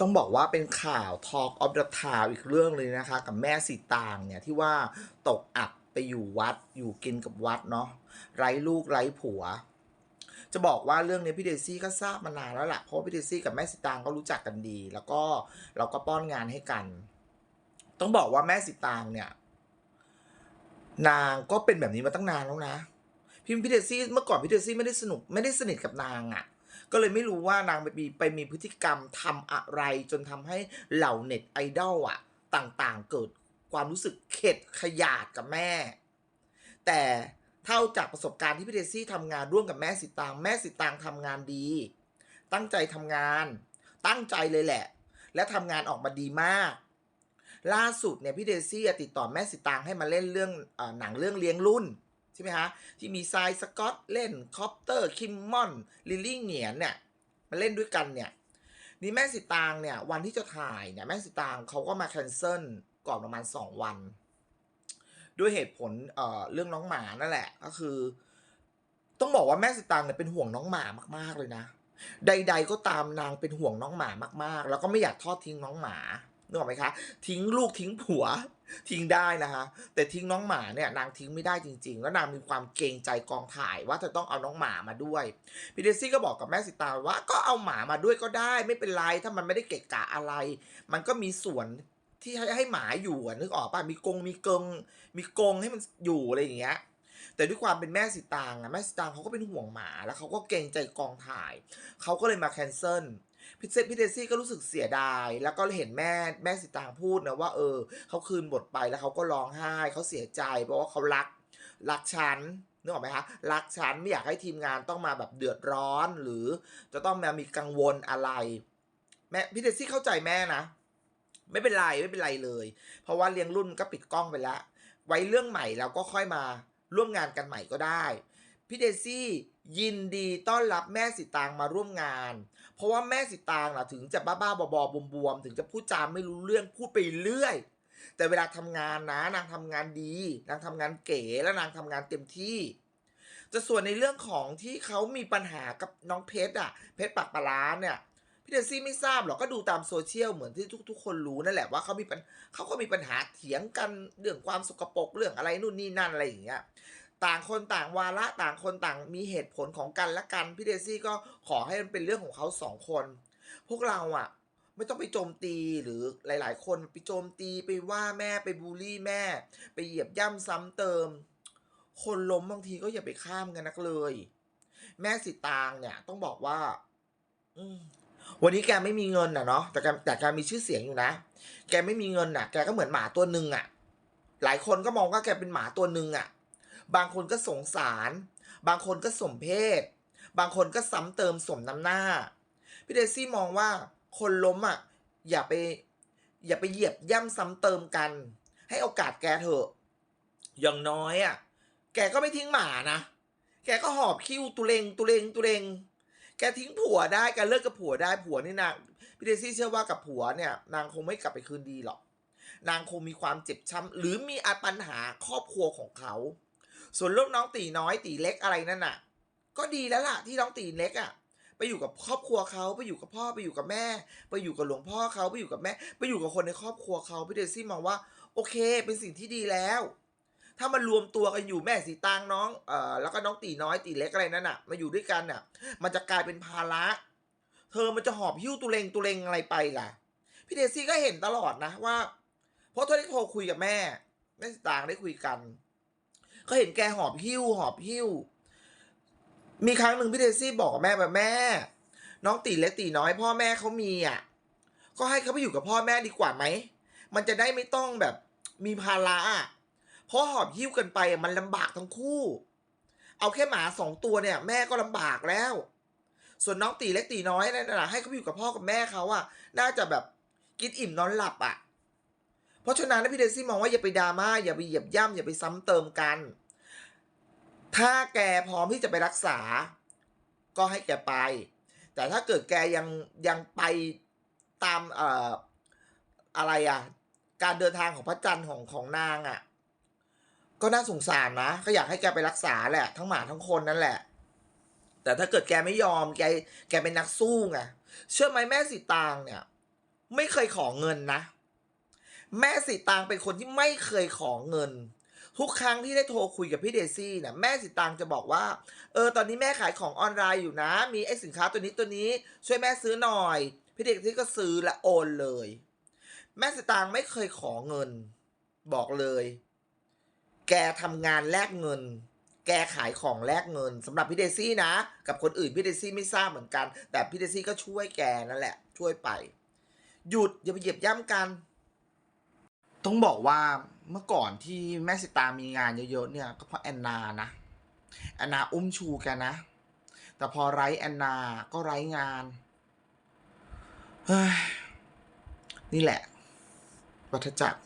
ต้องบอกว่าเป็นข่าว Talk of the Town อีกเรื่องเลยนะคะ กับแม่สีตางเนี่ยที่ว่าตกอับไปอยู่วัดอยู่กินกับวัดเนาะไร้ลูกไร้ผัว จะบอกว่าเรื่องนี้พี่เดซี่ก็ทราบมานานแล้วล่ะเพราะพี่เดซี่กับแม่สีตางก็รู้จักกันดี แล้วก็เราก็ป้อนงานให้กัน ต้องบอกว่าแม่สีตางเนี่ย นางก็เป็นแบบนี้มาตั้งนานแล้วนะพิมพ์พี่เดซี่เมื่อก่อนพี่เดซี่ไม่ได้สนุกไม่ได้สนิทกับนางอะ่ะ ก็เลยไม่รู้ว่านางไปมีไปมีพฤติกรรมทำอะไรจนทำให้เหล่าเน็ตไอดอลอะต่างๆ เกิดความรู้สึกเข็ดขยาดกับแม่ แต่เท่าจากประสบการณ์ที่พี่เดซี่ทำงานร่วมกับแม่สิตางแม่สิตางทำงานดี ตั้งใจทำงาน ตั้งใจเลยแหละ และทำงานออกมาดีมาก ล่าสุดเนี่ยพี่เดซี่ติดต่อแม่สิตางให้มาเล่นเรื่องอหนังเรื่องเลี้ยงรุ่น ช่ไหมฮะ ที่มีทรายสกอตเล่นคอปเตอร์คิมมอนลิลลี่เหงียนเนี่ยมาเล่นด้วยกันเนี่ยนี่แม่สิตางเนี่ยวันที่จะถ่ายเนี่ยแม่สิตางเขาก็มาแคนเซิลก่อนประมาณสองวัน ด้วยเหตุผลเอ่อเรื่องน้องหมานั่นแหละก็คือ ต้องบอกว่าแม่สิตางเนี่ยเป็นห่วงน้องหมามาก ๆเลยนะ ใด ๆ ก็ตามนางเป็นห่วงน้องหมามากๆ แล้วก็ไม่อยากทอดทิ้งน้องหมา นึกออกไหมคะ ทิ้งลูกทิ้งผัว ทิ้งได้นะคะแต่ทิ้งน้องหมาเนี่ยนางทิ้งไม่ได้จริง ๆ แล้วนางมีความเกรงใจกองถ่ายว่าจะต้องเอาน้องหมามาด้วยพี่เดซี่ก็บอกกับแม่สิตาว่าก็เอาหมามาด้วยก็ได้ ไม่เป็นไรถ้ามันไม่ได้เกะกะอะไร มันก็มีส่วนที่ให้ให้หมาอยู่นึกออกป่ะมีกรงมีเกรงมีกรงให้มันอยู่อะไรอย่างเงี้ยแต่ด้วยความเป็นแม่สิตางอะแม่สิตางเขาก็เป็นห่วงหมาแล้วเขาก็เกรงใจกองถ่าย เขาก็เลยมาแคนเซิล พี่เซพี่เดซี่ก็รู้สึกเสียดาย แล้วก็เห็นแม่แม่สิตางพูดนะว่าเออเขาคืนบทไปแล้วเขาก็ร้องไห้เขาเสียใจ เพราะว่าเขารักรักฉันนึกออกไหมคะรักฉันไม่อยากให้ทีมงานต้องมาแบบเดือดร้อน หรือจะต้องมามีกังวลอะไรแม่พี่เดซี่เข้าใจแม่นะไม่เป็นไรไม่เป็นไรเลย เพราะว่าเลี้ยงรุ่นก็ปิดกล้องไปแล้ว ไว้เรื่องใหม่เราก็ค่อยมาร่วมงานกันใหม่ก็ได้ พี่เดซี่ยินดีต้อนรับแม่สิตางมาร่วมงาน เพราะว่าแม่สิตางน่ะถึงจะบ้าๆบอๆบวมๆถึงจะพูดจามไม่รู้เรื่องพูดไปเรื่อย แต่เวลาทำงานนะนางทำงานดี นางทำงานเก๋และนางทำงานเต็มที่ จะส่วนในเรื่องของที่เขามีปัญหากับน้องเพชรอะเพชรปากปลาร้าเนี่ยพี่เดซี่ไม่ทราบหรอกก็ดูตามโซเชียลเหมือนที่ทุก ๆ คนรู้นั่นแหละว่าเขามีปัญเขาก็มีปัญหาเถียงกันเรื่องความสกปรกเรื่องอะไรนู่นนี่นั่นอะไรอย่างเงี้ย ต่างคนต่างวาระต่างคนต่างมีเหตุผลของกันและกันพี่เดซี่ก็ขอให้มันเป็นเรื่องของเขาสองคน พวกเราอะไม่ต้องไปโจมตีหรือหลาย ๆ คนไปโจมตีไปว่าแม่ไปบูลลี่แม่ ไปเหยียบย่ำซ้ำเติม คนล้มบางทีก็อย่าไปข้ามกันนักเลย แม่สิตางเนี่ย ต้องบอกว่า อืวันนี้แกไม่มีเงินอะเนาะแต่แกแต่แกมีชื่อเสียงอยู่นะ แกไม่มีเงินอะ แกก็เหมือนหมาตัวหนึ่งอะ หลายคนก็มองว่าแกเป็นหมาตัวหนึ่งอะ บางคนก็สงสาร บางคนก็สมเพศ บางคนก็ซ้ำเติมสมน้ำหน้า พี่เดซี่มองว่าคนล้มอะอย่าไป อย่าไปเหยียบย่ำซ้ำเติมกัน ให้โอกาสแกเถอะ อย่างน้อยอะ แกก็ไม่ทิ้งหมานะ แกก็หอบคิ้วตุเลงตุเลงตุเลงแกทิ้งผัวได้แกเลิกกับผัวได้ผัวนี่นางพี่เดซี่เชื่อว่ากับผัวเนี่ย นางคงไม่กลับไปคืนดีหรอก นางคงมีความเจ็บช้ำหรือมีอาปัญหาครอบครัวของเขา ส่วนลูกน้องตีน้อยตีเล็กอะไรนั่นน่ะ ก็ดีแล้วล่ะที่น้องตีเล็กอะไปอยู่กับครอบครัวเขาไปอยู่กับพ่อไปอยู่กับแม่ ไปอยู่กับหลวงพ่อเขาไปอยู่กับแม่ ไปอยู่กับคนในครอบครัวเขาพี่เดซี่มองว่า โอเค เป็นสิ่งที่ดีแล้ว ถ้ามันรวมตัวกันอยู่แม่สีตางน้องเอ่อแล้วก็น้องตีน้อยตีเล็กอะไรนั่นน่ะ มาอยู่ด้วยกันน่ะ มันจะกลายเป็นภาระ เธอมันจะหอบหิ้วตุเลงตุเลงอะไรไปล่ะพี่เดซี่ก็เห็นตลอดนะว่า เพราะตอนที่โทรคุยกับแม่แม่สีตางได้คุยกัน ก็เห็นแกหอบหิ้วหอบหิ้ว มีครั้งหนึ่งพี่เดซี่บอกกับแม่แบบแม่ น้องตีเล็กตีน้อยพ่อแม่เขามีอะ ก็ให้เขาไปอยู่กับพ่อแม่ดีกว่าไหม มันจะได้ไม่ต้องแบบมีภาระเพราะหอบหิ้วกันไปมันลำบากทั้งคู่ เอาแค่หมาสองตัวเนี่ย แม่ก็ลำบากแล้ว ส่วนน้องตีเล็กตีน้อยนั่นน่ะให้เขาไปอยู่กับพ่อกับแม่เขาอะ น่าจะแบบกินอิ่มนอนหลับอะ ราะฉะนั้นพี่เดซี่มองว่าอย่าไปดราม่าอย่าไปเหยียบย่ำอย่าไปซ้ำเติมกัน ถ้าแกพร้อมที่จะไปรักษา ก็ให้แกไป แต่ถ้าเกิดแกยังยังไปตามเอ่ออะไรอะ การเดินทางของพระจันทร์ของของนางอะ ก็น่าสงสารนะก็อยากให้แกไปรักษาแหละ ทั้งหมาทั้งคนนั่นแหละ แต่ถ้าเกิดแกไม่ยอมแกแกเป็นนักสู้ไงเชื่อไหมแม่สีตางเนี่ย ไม่เคยขอเงินนะ แม่สีตางเป็นคนที่ไม่เคยขอเงิน ทุกครั้งที่ได้โทรคุยกับพี่เดซี่เนี่ยแม่สีตางจะบอกว่า เออตอนนี้แม่ขายของออนไลน์อยู่นะ มีไอ้สินค้าตัวนี้ตัวนี้ ช่วยแม่ซื้อหน่อย พี่เดซี่ก็ซื้อและโอนเลย แม่สีตางไม่เคยขอเงิน บอกเลย แกทำงานแลกเงินแกขายของแลกเงินสำหรับพี่เดซี่นะ กับคนอื่นพี่เดซี่ไม่ทราบเหมือนกัน แต่พี่เดซี่ก็ช่วยแกนั่นแหละ ช่วยไป หยุดอย่าไปเหยียบย่ำกัน ต้องบอกว่าเมื่อก่อนที่แม่สิตามีงานเยอะๆเนี่ย ก็เพราะแอนนานะ แอนนาอุ้มชูแกนะ แต่พอไร้แอนนาก็ไร้งานเฮ้ยนี่แหละวัฏจักร